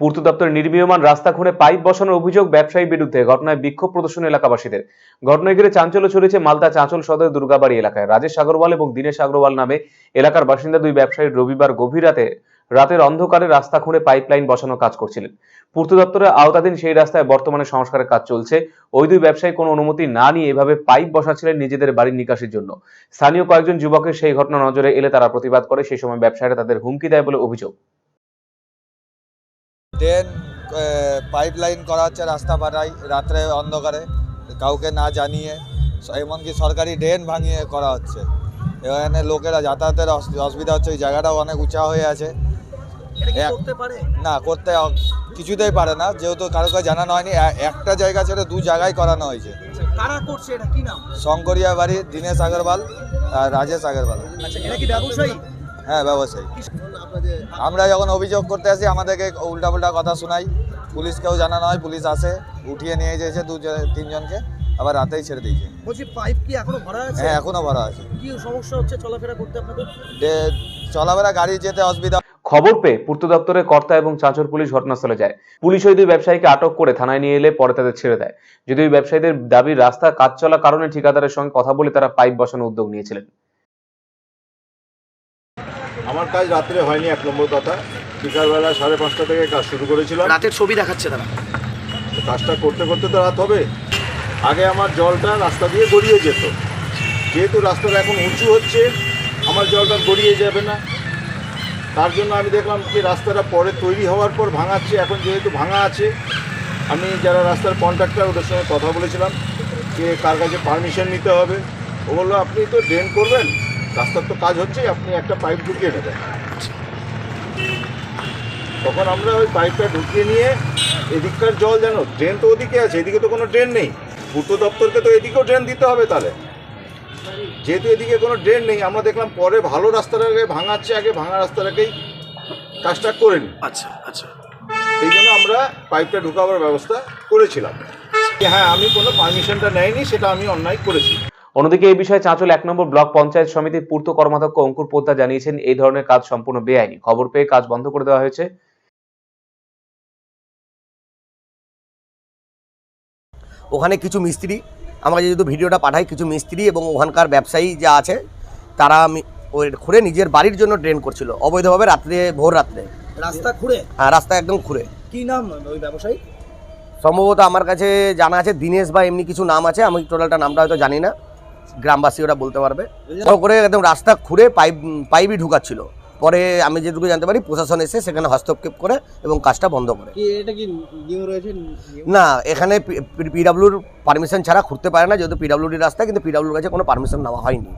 পূর্ত দপ্তরের নির্মীয়মান রাস্তা খুঁড়ে পাইপ বসানোর অভিযোগ ব্যবসায়ীর বিরুদ্ধে। ঘটনায় বিক্ষোভ প্রদর্শন এলাকাবাসীদের। ঘটনায় ঘিরে চাঞ্চল্য ছড়িয়েছে মালদা চাঁচল সদর দুর্গাবাড়ি এলাকায়। রাজেশ আগরওয়াল এবং দীনেশ আগরওয়াল নামে এলাকার বাসিন্দা দুই ব্যবসায়ী রবিবার গভীর রাতে, রাতের অন্ধকারে রাস্তা খুঁড়ে পাইপলাইন বসানোর কাজ করছিলেন। পূর্ত দপ্তরের আওতাধীন সেই রাস্তায় বর্তমানে সংস্কারের কাজ চলছে। ওই দুই ব্যবসায়ী কোনো অনুমতি না নিয়ে এভাবে পাইপ বসাচ্ছিলেন নিজেদের বাড়ির নিকাশের জন্য। স্থানীয় কয়েকজন যুবকের সেই ঘটনা নজরে এলে তারা প্রতিবাদ করে। সেই সময় ব্যবসায়ীরা তাদের হুমকি দেয় বলে অভিযোগ। ড্রেন পাইপ লাইন করা হচ্ছে রাস্তা পাড়ায় রাত্রে অন্ধকারে কাউকে না জানিয়ে এমনকি সরকারি ড্রেন ভাঙিয়ে করা হচ্ছে এখানে লোকেরা যাতায়াতের অস- অসুবিধা হচ্ছে ওই জায়গাটাও অনেক উঁচা হয়ে আছে। না করতে কিছুতেই পারে না যেহেতু কারও কাছে জানানো হয়নি একটা জায়গা ছেড়ে দু জায়গায় করানো হয়েছে। আচ্ছা, শঙ্করিয়া বাড়ি দীনেশ আগরওয়াল আর রাজেশ আগরওয়াল। আচ্ছা এরা কি ব্যবসায়ী? হ্যাঁ ব্যবসায়ী। আমরা যখন অভিযোগ করতে আসি আমাদেরকে উল্টাপাল্টা কথা শোনাই। পুলিশকেও জানানো হয় পুলিশ আসে উঠিয়ে নিয়ে যেয়েছে দু তিনজনকে আবার রাতেই ছেড়ে দিয়েছে। বলছি পাইপ কি এখনও ভরা আছে? হ্যাঁ এখনও ভরা আছে। কি সমস্যা হচ্ছে চলাফেরা করতে আপনাদের? চলাফেরা গাড়ি যেতে অসুবিধা। খবর পেয়ে পূর্ত দপ্তরের কর্তা এবং চাঁচর পুলিশ ঘটনাস্থলে যায়। পুলিশ ওই দুই ব্যবসায়ীকে আটক করে থানায় নিয়ে এলে পরে তাদের ছেড়ে দেয়। যদি ওই ব্যবসায়ীদের দাবি রাস্তা কাজ চলা কারণে ঠিকাদারের সঙ্গে কথা বলে তারা পাইপ বসানোর উদ্যোগ নিয়েছিলেন। আমার কাজ রাত্রে হয়নি এক নম্বর কথা। বিকালবেলা সাড়ে পাঁচটা থেকে কাজ শুরু করেছিলাম। রাতের ছবি দেখাচ্ছে তারা। কাজটা করতে করতে তো রাত হবে। আগে আমার জলটা রাস্তা দিয়ে গড়িয়ে যেত। যেহেতু রাস্তাটা এখন উঁচু হচ্ছে আমার জলটা গড়িয়ে যাবে না। তার জন্য আমি দেখলাম যে রাস্তাটা পরে তৈরি হওয়ার পর ভাঙাচ্ছে। এখন যেহেতু ভাঙা আছে আমি যারা রাস্তার কন্ট্রাক্টর ওদের সঙ্গে কথা বলেছিলাম যে কার কাছে পারমিশন নিতে হবে। ও বলল আপনি তো ড্রেন করবেন? রাস্তার তো কাজ হচ্ছে আপনি একটা পাইপ ঢুকিয়ে নেবেন তখন আমরা ওই পাইপটা ঢুকিয়ে নিয়ে এদিককার জল যেন ড্রেন তো ওদিকে আছে এদিকে তো কোনো ড্রেন নেই। পূর্ত দপ্তরকে তো এদিকেও ড্রেন দিতে হবে তাহলে। যেহেতু এদিকে কোনো ড্রেন নেই আমরা দেখলাম পরে ভালো রাস্তাটাকে ভাঙাচ্ছে আগে ভাঙা রাস্তাটাকেই কাজটা করে নিই। আচ্ছা আচ্ছা। সেই জন্য আমরা পাইপটা ঢুকাবার ব্যবস্থা করেছিলাম। হ্যাঁ আমি কোনো পারমিশনটা নেয়নি সেটা আমি অন্যায় করেছি। অন্যদিকে এই বিষয়ে চাঁচল এক নম্বর ব্লক পঞ্চায়েত সমিতির পূর্ত কর্মাধ্যক্ষ অঙ্কুর পোদ্দার জানিয়েছেন এই ধরনের কাজ সম্পূর্ণ বেআইনি। খবর পেয়ে কাজ বন্ধ করে দেওয়া হয়েছে। ওখানে কিছু মিস্ত্রি আমাকে যেহেতু ভিডিওটা পাঠায় কিছু মিস্ত্রি এবং ওখানকার ব্যবসায়ী যা আছে তারা ওই খুঁড়ে নিজের বাড়ির জন্য ড্রেন করছিল অবৈধভাবে রাত্রে ভোর রাত্রে। রাস্তা খুঁড়ে? হ্যাঁ রাস্তা একদম খুঁড়ে। কি নাম ওই ব্যবসায়ী? সম্ভবত আমার কাছে জানা আছে দিনেশ বা এমনি কিছু নাম আছে আমি টোটালটা নামটা হয়তো জানি না। গ্রামবাসী ওরা বলতে পারবে করে একদম রাস্তা খুঁড়ে পাইপ পাইপই ঢুকাচ্ছিল পরে আমি যেটুকু জানতে পারি প্রশাসন এসে সেখানে হস্তক্ষেপ করে এবং কাজটা বন্ধ করে কি এটা কি নিয়ম রয়েছে না এখানে পিডাব্লিউর পারমিশন ছাড়া খুঁড়তে পারে না যেহেতু পিডাব্লিউডির রাস্তা কিন্তু পিডাব্লিউর কাছে কোনো পারমিশন নেওয়া হয়নি